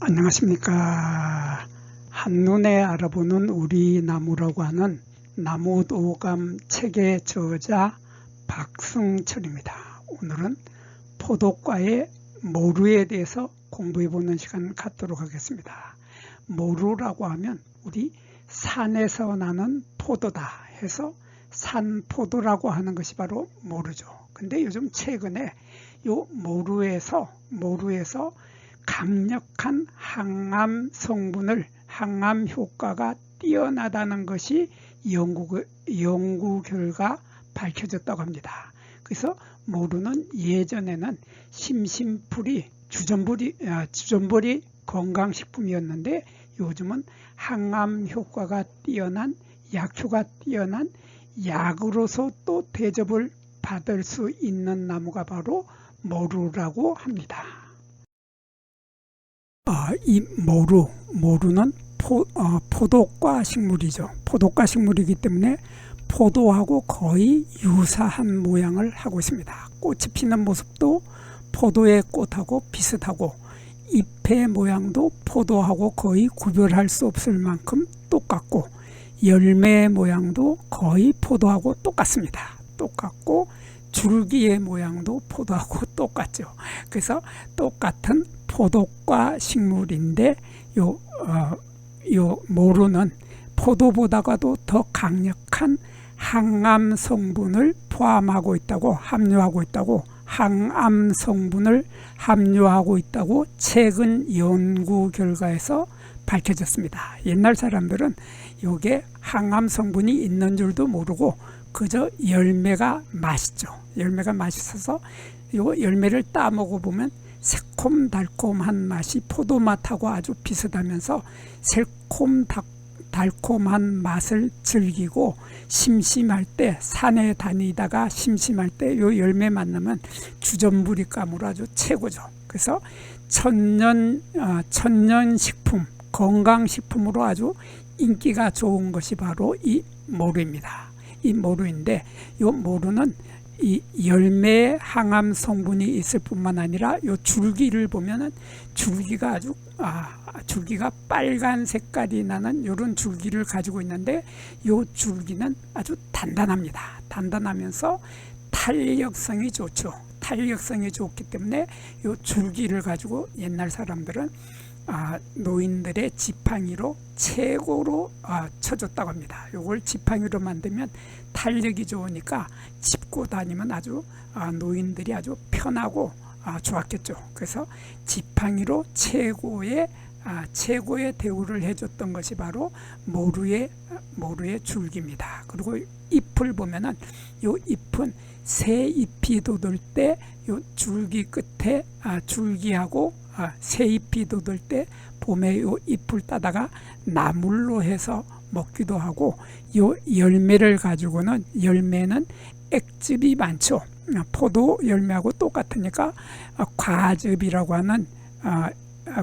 안녕하십니까. 한눈에 알아보는 우리 나무라고 하는 나무도감 책의 저자 박승철입니다. 오늘은 포도과의 모루에 대해서 공부해보는 시간 갖도록 하겠습니다. 모루라고 하면 우리 산에서 나는 포도다 해서 산포도라고 하는 것이 바로 모루죠. 근데 요즘 최근에 요 모루에서 모루에서 강력한 항암 성분을 항암 효과가 뛰어나다는 것이 연구, 연구 결과 밝혀졌다고 합니다. 그래서 모루는 예전에는 심심풀이 주전부리, 아, 주전부리 건강식품이었는데 요즘은 항암 효과가 뛰어난 약효가 뛰어난 약으로서 또 대접을 받을 수 있는 나무가 바로 모루라고 합니다. 어, 이 모루, 모루는 포, 어, 포도과 식물이죠. 포도과 식물이기 때문에 포도하고 거의 유사한 모양을 하고 있습니다. 꽃이 피는 모습도 포도의 꽃하고 비슷하고 잎의 모양도 포도하고 거의 구별할 수 없을 만큼 똑같고 열매 모양도 거의 포도하고 똑같습니다. 똑같고 줄기의 모양도 포도하고 똑같죠. 그래서 똑같은 포도과 식물인데 요, 어, 요 모루는 포도보다가도 더 강력한 항암 성분을 포함하고 있다고 함유하고 있다고 항암 성분을 함유하고 있다고 최근 연구 결과에서 밝혀졌습니다. 옛날 사람들은 요게 항암 성분이 있는 줄도 모르고 그저 열매가 맛있죠. 열매가 맛있어서 요 열매를 따 먹어 보면 새콤달콤한 맛이 포도 맛하고 아주 비슷하면서 새콤 달콤한 맛을 즐기고 심심할 때 산에 다니다가 심심할 때 요 열매 만나면 주전부리감으로 아주 최고죠. 그래서 천년 어, 천년 식품 건강 식품으로 아주 인기가 좋은 것이 바로 이 모루입니다. 이 모루인데 이 모루는 이 열매에 항암 성분이 있을 뿐만 아니라 이 줄기를 보면은 줄기가 아주 아 줄기가 빨간 색깔이 나는 이런 줄기를 가지고 있는데 이 줄기는 아주 단단합니다. 단단하면서 탄력성이 좋죠. 탄력성이 좋기 때문에 이 줄기를 가지고 옛날 사람들은 아, 노인들의 지팡이로 최고로 아, 쳐줬다고 합니다. 이걸 지팡이로 만들면 탄력이 좋으니까 짚고 다니면 아주 아, 노인들이 아주 편하고 아, 좋았겠죠. 그래서 지팡이로 최고의 아, 최고의 대우를 해줬던 것이 바로 모루의 모루의 줄기입니다. 그리고 잎을 보면은 요 잎은 새 잎이 돋을 때 요 줄기 끝에 아, 줄기하고 아, 새 잎이 돋을 때 봄에 요 잎을 따다가 나물로 해서 먹기도 하고 요 열매를 가지고는 열매는 액즙이 많죠. 아, 포도 열매하고 똑같으니까 아, 과즙이라고 하는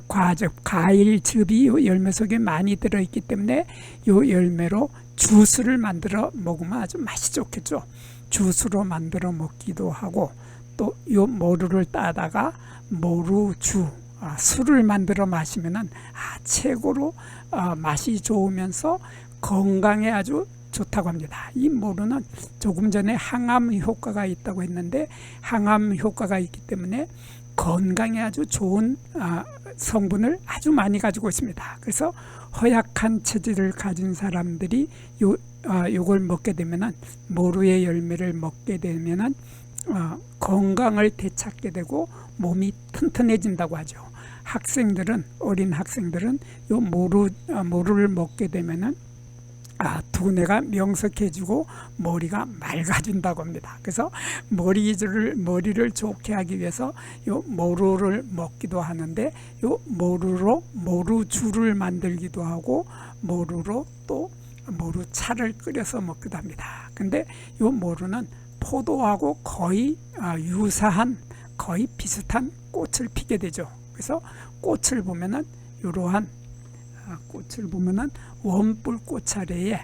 과즙, 과일즙이 요 열매 속에 많이 들어있기 때문에 요 열매로 주스를 만들어 먹으면 아주 맛이 좋겠죠. 주스로 만들어 먹기도 하고 또 요 모루를 따다가 모루주 아, 술을 만들어 마시면은 아, 최고로 아, 맛이 좋으면서 건강에 아주 좋다고 합니다. 이 모루는 조금 전에 항암 효과가 있다고 했는데 항암 효과가 있기 때문에 건강에 아주 좋은 아, 성분을 아주 많이 가지고 있습니다. 그래서 허약한 체질을 가진 사람들이 요 아, 요걸 먹게 되면은 모루의 열매를 먹게 되면은 어, 건강을 되찾게 되고 몸이 튼튼해진다고 하죠. 학생들은 어린 학생들은 요 모루 어, 모루를 먹게 되면은 아, 두뇌가 명석해지고 머리가 맑아진다고 합니다. 그래서 머리를 머리를 좋게 하기 위해서 요 모루를 먹기도 하는데 요 모루로 모루주를 만들기도 하고 모루로 또 모루차를 끓여서 먹기도 합니다. 근데 요 모루는 포도하고 거의 아, 유사한 거의 비슷한 꽃을 피게 되죠. 그래서 꽃을 보면은 이러한 아, 꽃을 보면은 원뿔 꽃차례에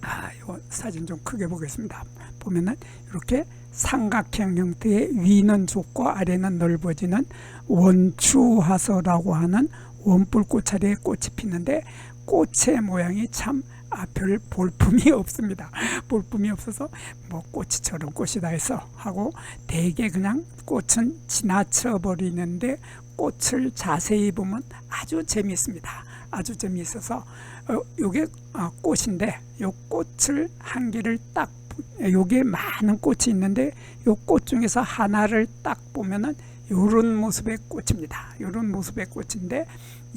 아, 이거 사진 좀 크게 보겠습니다. 보면은 이렇게 삼각형 형태의 위는 좁고 아래는 넓어지는 원추화서라고 하는 원뿔 꽃차리에 꽃이 피는데 꽃의 모양이 참 아, 별 볼품이 없습니다. 볼품이 없어서 뭐 꽃이 저런 꽃이다 해서 하고 대개 그냥 꽃은 지나쳐 버리는데 꽃을 자세히 보면 아주 재미있습니다. 아주 재미있어서 어, 요게 어, 꽃인데 요 꽃을 한 개를 딱 요게 많은 꽃이 있는데 요 꽃 중에서 하나를 딱 보면은 요런 모습의 꽃입니다. 요런 모습의 꽃인데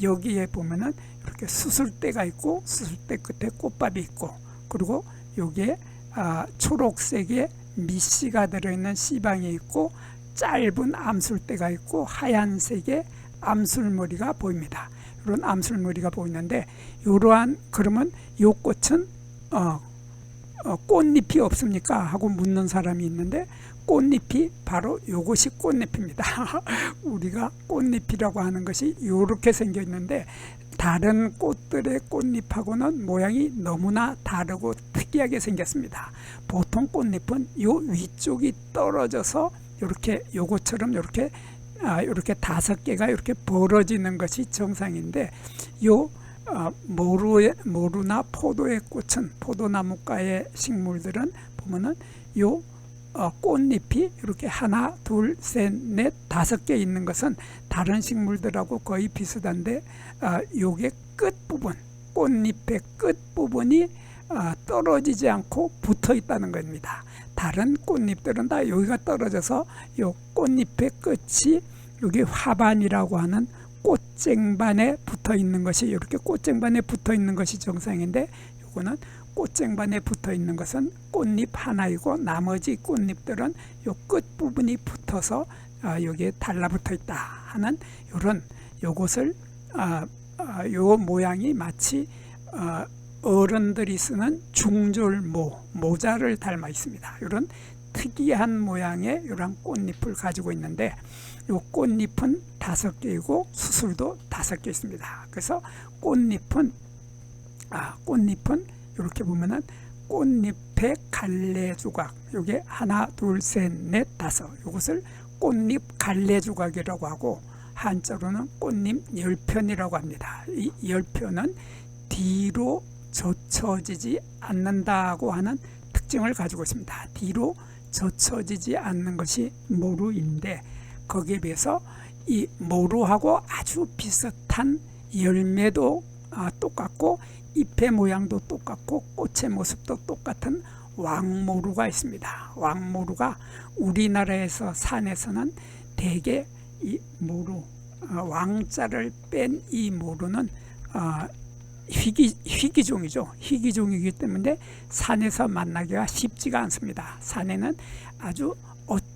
여기에 보면은 이렇게 수술대가 있고 수술대 끝에 꽃밥이 있고 그리고 여기에 아, 초록색의 미씨가 들어있는 씨방이 있고 짧은 암술대가 있고 하얀색의 암술머리가 보입니다. 이런 암술머리가 보이는데 이러한 그러면 이 꽃은 어, 어, 꽃잎이 없습니까? 하고 묻는 사람이 있는데 꽃잎이 바로 요것이 꽃잎입니다. 우리가 꽃잎이라고 하는 것이 이렇게 생겨 있는데 다른 꽃들의 꽃잎하고는 모양이 너무나 다르고 특이하게 생겼습니다. 보통 꽃잎은 요 위쪽이 떨어져서 이렇게 요것처럼 이렇게 아, 이렇게 다섯 개가 이렇게 벌어지는 것이 정상인데 요 어, 모루의 모루나 포도의 꽃은 포도나무과의 식물들은 보면은 요 어, 꽃잎이 이렇게 하나, 둘, 셋, 넷, 다섯 개 있는 것은 다른 식물들하고 거의 비슷한데 어, 요게 끝 부분, 꽃잎의 끝 부분이 어, 떨어지지 않고 붙어 있다는 겁니다. 다른 꽃잎들은 다 여기가 떨어져서 요 꽃잎의 끝이 여기 화반이라고 하는 꽃쟁반에 붙어 있는 것이 이렇게 꽃쟁반에 붙어 있는 것이 정상인데 요거는 꽃쟁반에 붙어 있는 것은 꽃잎 하나이고 나머지 꽃잎들은 요 끝 부분이 붙어서 아, 여기에 달라붙어 있다 하는 요런 요것을 아, 아, 요 모양이 마치 어, 어른들이 쓰는 중절모 모자를 닮아 있습니다. 이런 특이한 모양의 이런 꽃잎을 가지고 있는데 이 꽃잎은 다섯 개이고 수술도 다섯 개 있습니다. 그래서 꽃잎은 아 꽃잎은 이렇게 보면은 꽃잎의 갈래 조각 요게 하나 둘 셋 넷 다섯 요것을 꽃잎 갈래 조각이라고 하고 한자로는 꽃잎 열편이라고 합니다. 이 열편은 뒤로 젖혀지지 않는다고 하는 특징을 가지고 있습니다. 뒤로 젖혀지지 않는 것이 모루인데 거기에 비해서 이 모루하고 아주 비슷한 열매도 아, 똑같고 잎의 모양도 똑같고 꽃의 모습도 똑같은 왕모루가 있습니다. 왕모루가 우리나라에서 산에서는 대개 이 모루 어, 왕자를 뺀 이 모루는 어, 희귀, 희귀종이죠. 희귀종이기 때문에 산에서 만나기가 쉽지가 않습니다. 산에는 아주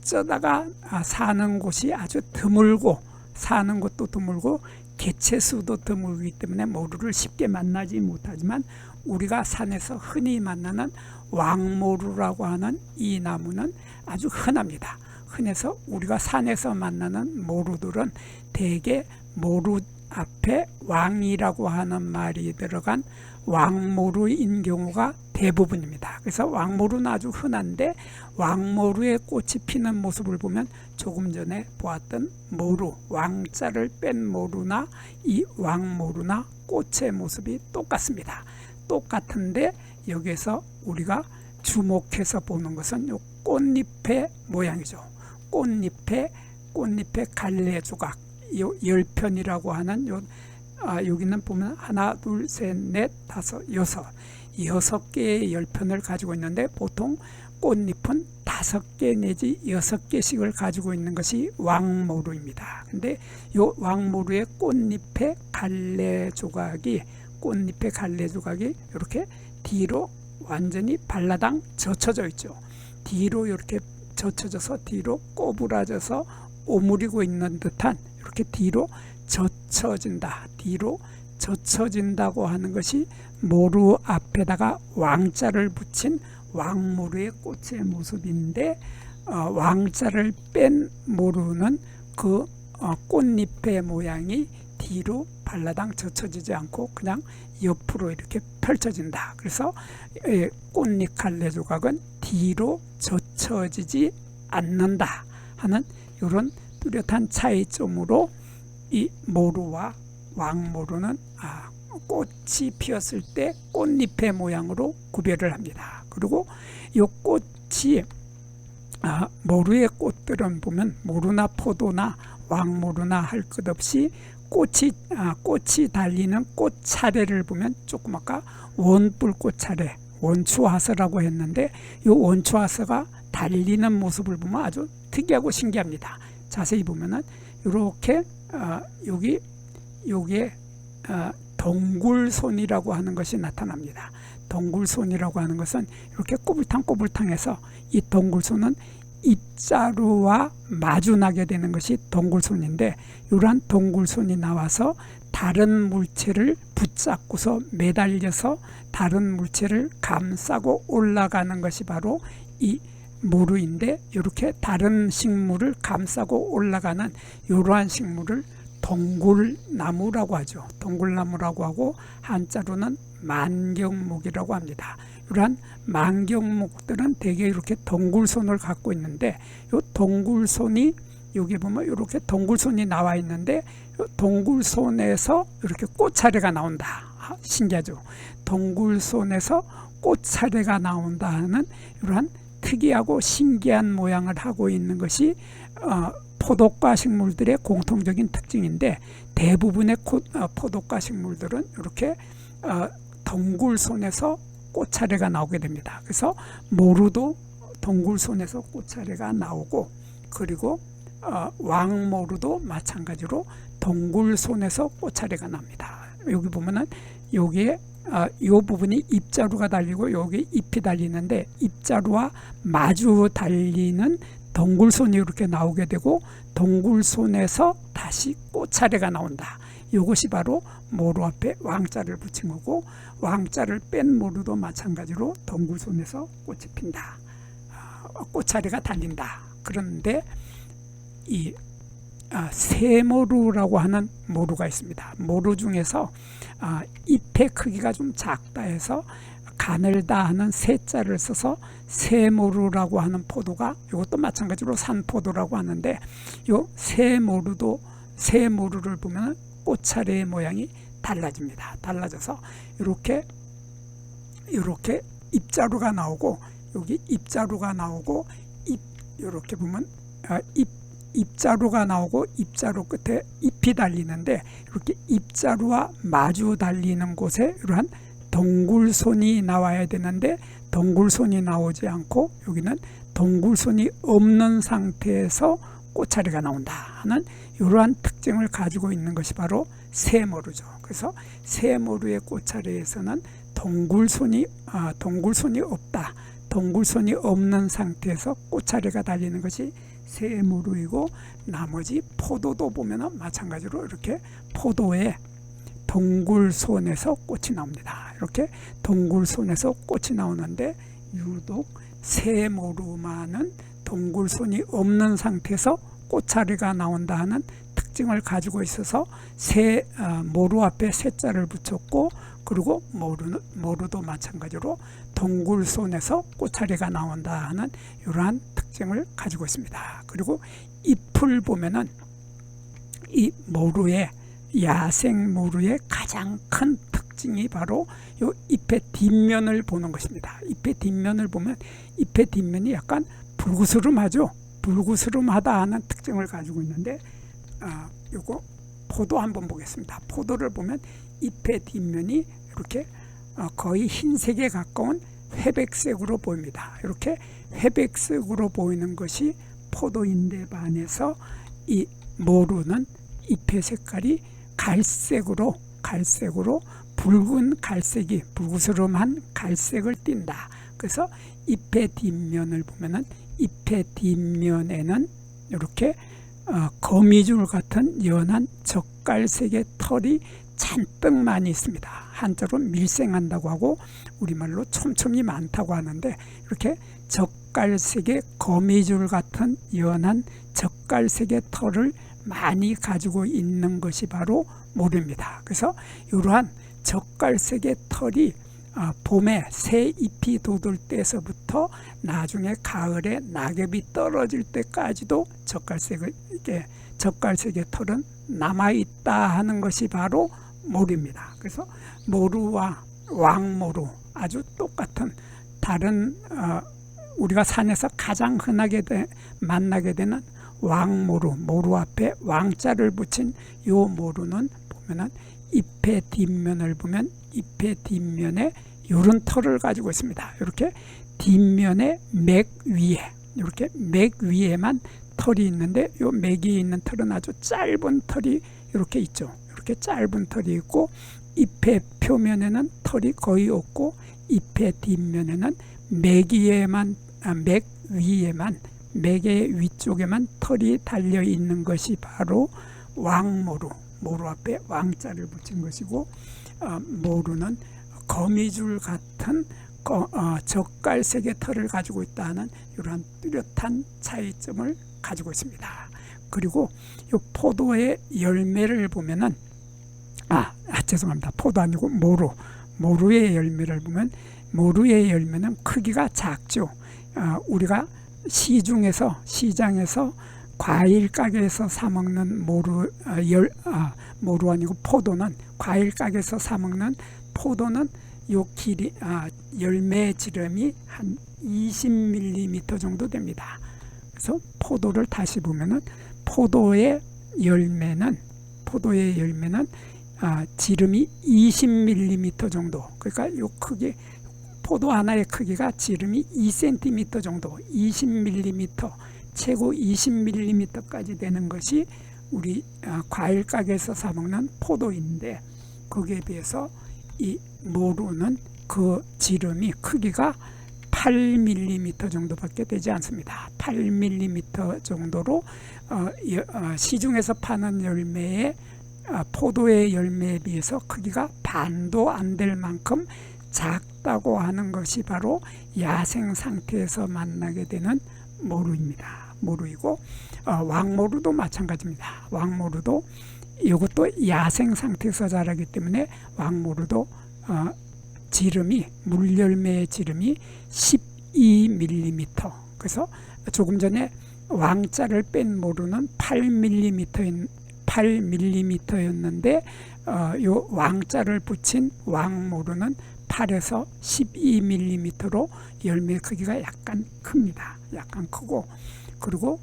어쩌다가 아, 사는 곳이 아주 드물고 사는 곳도 드물고 개체수도 드물기 때문에 모루를 쉽게 만나지 못하지만 우리가 산에서 흔히 만나는 왕모루라고 하는 이 나무는 아주 흔합니다. 흔해서 우리가 산에서 만나는 모루들은 대개 모루 앞에 왕이라고 하는 말이 들어간 왕모루인 경우가 대부분입니다. 그래서 왕모루는 아주 흔한데 왕모루의 꽃이 피는 모습을 보면 조금 전에 보았던 모루, 왕자를 뺀 모루나 이 왕모루나 꽃의 모습이 똑같습니다. 똑같은데 여기서 우리가 주목해서 보는 것은 요 꽃잎의 모양이죠. 꽃잎의 꽃잎의 갈래 조각, 요 열편이라고 하는 요 아, 여기는 보면 하나, 둘, 셋, 넷, 다섯, 여섯 여섯 개의 열편을 가지고 있는데 보통 꽃잎은 다섯 개 내지 여섯 개씩을 가지고 있는 것이 왕모루입니다. 근데 요 왕모루의 꽃잎의 갈래 조각이 꽃잎의 갈래 조각이 이렇게 뒤로 완전히 발라당 젖혀져 있죠. 뒤로 이렇게 젖혀져서 뒤로 꼬부라져서 오므리고 있는 듯한 이렇게 뒤로 젖혀진다. 뒤로 젖혀진다고 하는 것이 모루 앞에다가 왕자를 붙인 왕모루의 꽃의 모습인데 어, 왕자를 뺀 모루는 그 어, 꽃잎의 모양이 뒤로 발라당 젖혀지지 않고 그냥 옆으로 이렇게 펼쳐진다. 그래서 예, 꽃잎 갈래 조각은 뒤로 젖혀지지 않는다 하는 이런 뚜렷한 차이점으로 이 모루와 왕모루는 아, 꽃이 피었을 때 꽃잎의 모양으로 구별을 합니다. 그리고 이 꽃이 아, 모루의 꽃들은 보면 모루나 포도나 왕모루나 할 것 없이 꽃이 아, 꽃이 달리는 꽃 차례를 보면 조금 아까 원뿔 꽃 차례 원추화서라고 했는데 이 원추화서가 달리는 모습을 보면 아주 특이하고 신기합니다. 자세히 보면은 이렇게 어, 여기 여기에 어, 동굴손이라고 하는 것이 나타납니다. 동굴손이라고 하는 것은 이렇게 꼬불탕꼬불탕해서 이 동굴손은 입자루와 마주나게 되는 것이 동굴손인데 이러한 동굴손이 나와서 다른 물체를 붙잡고서 매달려서 다른 물체를 감싸고 올라가는 것이 바로 이 모루인데 이렇게 다른 식물을 감싸고 올라가는 이러한 식물을 동굴나무라고 하죠. 동굴나무라고 하고 한자로는 만경목이라고 합니다. 이러한 만경목들은 대개 이렇게 동굴손을 갖고 있는데 이 동굴손이 여기 보면 이렇게 동굴손이 나와 있는데 요 동굴손에서 이렇게 꽃차례가 나온다. 아, 신기하죠. 동굴손에서 꽃차례가 나온다는 이러한 특이하고 신기한 모양을 하고 있는 것이 어, 포독과 식물들의 공통적인 특징인데 대부분의 코, 어, 포독과 식물들은 이렇게 어, 동굴손에서 꽃차례가 나오게 됩니다. 그래서 모루도 동굴손에서 꽃차례가 나오고 그리고 어, 왕모루도 마찬가지로 동굴손에서 꽃차례가 납니다. 여기 보면은 여기에 어, 이 부분이 입자루가 달리고 여기 잎이 달리는데 입자루와 마주 달리는 동굴손이 이렇게 나오게 되고 동굴손에서 다시 꽃차례가 나온다. 이것이 바로 모루 앞에 왕자를 붙인 거고 왕자를 뺀 모루도 마찬가지로 동굴손에서 꽃이 핀다. 어, 꽃차례가 달린다. 그런데 이 아, 세모루라고 하는 모루가 있습니다. 모루 중에서 아, 잎의 크기가 좀 작다 해서 가늘다 하는 세자를 써서 세모루라고 하는 포도가 이것도 마찬가지로 산포도라고 하는데 요 세모루도 세모루를 보면 꽃차례의 모양이 달라집니다. 달라져서 이렇게 이렇게 입자루가 나오고 여기 입자루가 나오고 잎 이렇게 보면 아, 잎 입자루가 나오고 입자루 끝에 잎이 달리는데 이렇게 입자루와 마주 달리는 곳에 이러한 동굴손이 나와야 되는데 동굴손이 나오지 않고 여기는 동굴손이 없는 상태에서 꽃차례가 나온다 하는 이러한 특징을 가지고 있는 것이 바로 세모루죠. 그래서 세모루의 꽃차례에서는 동굴손이 아, 동굴손이 없다. 동굴손이 없는 상태에서 꽃차례가 달리는 것이 세무루이고 나머지 포도도 보면 마찬가지로 이렇게 포도에 동굴손에서 꽃이 나옵니다. 이렇게 동굴손에서 꽃이 나오는데 유독 세모루만은 동굴손이 없는 상태에서 꽃차례가 나온다 하는 특징을 가지고 있어서 세 어, 모루 앞에 세자를 붙였고 그리고 모루, 모루도 마찬가지로 동굴손에서 꽃차례가 나온다 하는 이러한 특징을 가지고 있습니다. 그리고 잎을 보면은 이 모루의 야생 모루의 가장 큰 특징이 바로 이 잎의 뒷면을 보는 것입니다. 잎의 뒷면을 보면 잎의 뒷면이 약간 불구스름하죠. 불구스름하다 하는 특징을 가지고 있는데 아, 요거 포도 한번 보겠습니다. 포도를 보면 잎의 뒷면이 이렇게 어, 거의 흰색에 가까운 회백색으로 보입니다. 이렇게 회백색으로 보이는 것이 포도인데 반해서 이 모루는 잎의 색깔이 갈색으로 갈색으로 붉은 갈색이 붉으스름한 갈색을 띈다. 그래서 잎의 뒷면을 보면은 잎의 뒷면에는 이렇게 어, 거미줄 같은 연한 젓갈색의 털이 잔뜩 많이 있습니다. 한자로 밀생한다고 하고 우리말로 촘촘히 많다고 하는데 이렇게 젓갈색의 거미줄 같은 연한 젓갈색의 털을 많이 가지고 있는 것이 바로 모릅니다. 그래서 이러한 젓갈색의 털이 어, 봄에 새 잎이 돋을 때서부터 나중에 가을에 낙엽이 떨어질 때까지도 젓갈색의 이게 젓갈색의 털은 남아 있다 하는 것이 바로 모루입니다. 그래서 모루와 왕모루 아주 똑같은 다른 어, 우리가 산에서 가장 흔하게 되, 만나게 되는 왕모루 모루 앞에 왕자를 붙인 요 모루는 보면은 잎의 뒷면을 보면 잎의 뒷면에 요런 털을 가지고 있습니다. 이렇게 뒷면에 맥 위에 이렇게 맥 위에만 털이 있는데 요 맥이 있는 털은 아주 짧은 털이 이렇게 있죠. 이렇게 짧은 털이 있고 잎의 표면에는 털이 거의 없고 잎의 뒷면에는 맥 위에만 아, 맥 위에만 맥의 위쪽에만 털이 달려 있는 것이 바로 왕모루 모루 앞에 왕자를 붙인 것이고 어, 모루는 거미줄 같은 거, 어, 젓갈색의 털을 가지고 있다는 이러한 뚜렷한 차이점을 가지고 있습니다. 그리고 이 포도의 열매를 보면은 아, 아 죄송합니다. 포도 아니고 모루 모루의 열매를 보면 모루의 열매는 크기가 작죠. 어, 우리가 시중에서 시장에서 과일 가게에서 사 먹는 모루 어, 열 아, 모루 아니고 포도는 과일 가게에서 사 먹는 포도는 요 길이 아, 열매 지름이 한 20mm 정도 됩니다. 그래서 포도를 다시 보면은 포도의 열매는 포도의 열매는 아, 지름이 20mm 정도. 그러니까 요 크기 포도 하나의 크기가 지름이 2cm 정도, 20mm, 최고 20mm까지 되는 것이 우리 아, 과일 가게에서 사 먹는 포도인데 거기에 비해서 이 모루는 그 지름이 크기가 8mm 정도밖에 되지 않습니다. 8mm 정도로 어, 어, 시중에서 파는 열매의 어, 포도의 열매에 비해서 크기가 반도 안 될 만큼 작다고 하는 것이 바로 야생 상태에서 만나게 되는 모루입니다. 모루이고 왕모루도 마찬가지입니다. 왕모루도 이것도 야생 상태에서 자라기 때문에 왕모루도 어, 지름이 물열매의 지름이 12mm. 그래서 조금 전에 왕자를 뺀 모루는 8mm 8mm였는데 어, 요 왕자를 붙인 왕모루는 8에서 12mm로 열매 크기가 약간 큽니다. 약간 크고 그리고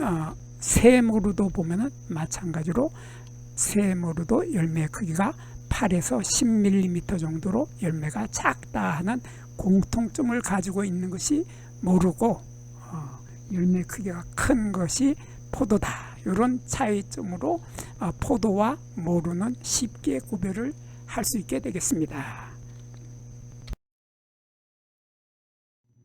어, 새모루도 보면은 마찬가지로 새모루도 열매 크기가 8에서 10mm 정도로 열매가 작다 하는 공통점을 가지고 있는 것이 모르고 어, 열매 크기가 큰 것이 포도다. 이런 차이점으로 어, 포도와 모루는 쉽게 구별을 할 수 있게 되겠습니다.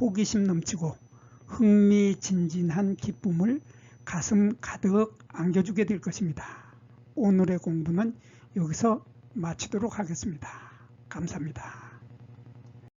호기심 넘치고 흥미진진한 기쁨을 가슴 가득 안겨주게 될 것입니다. 오늘의 공부는 여기서 마치도록 하겠습니다. 감사합니다.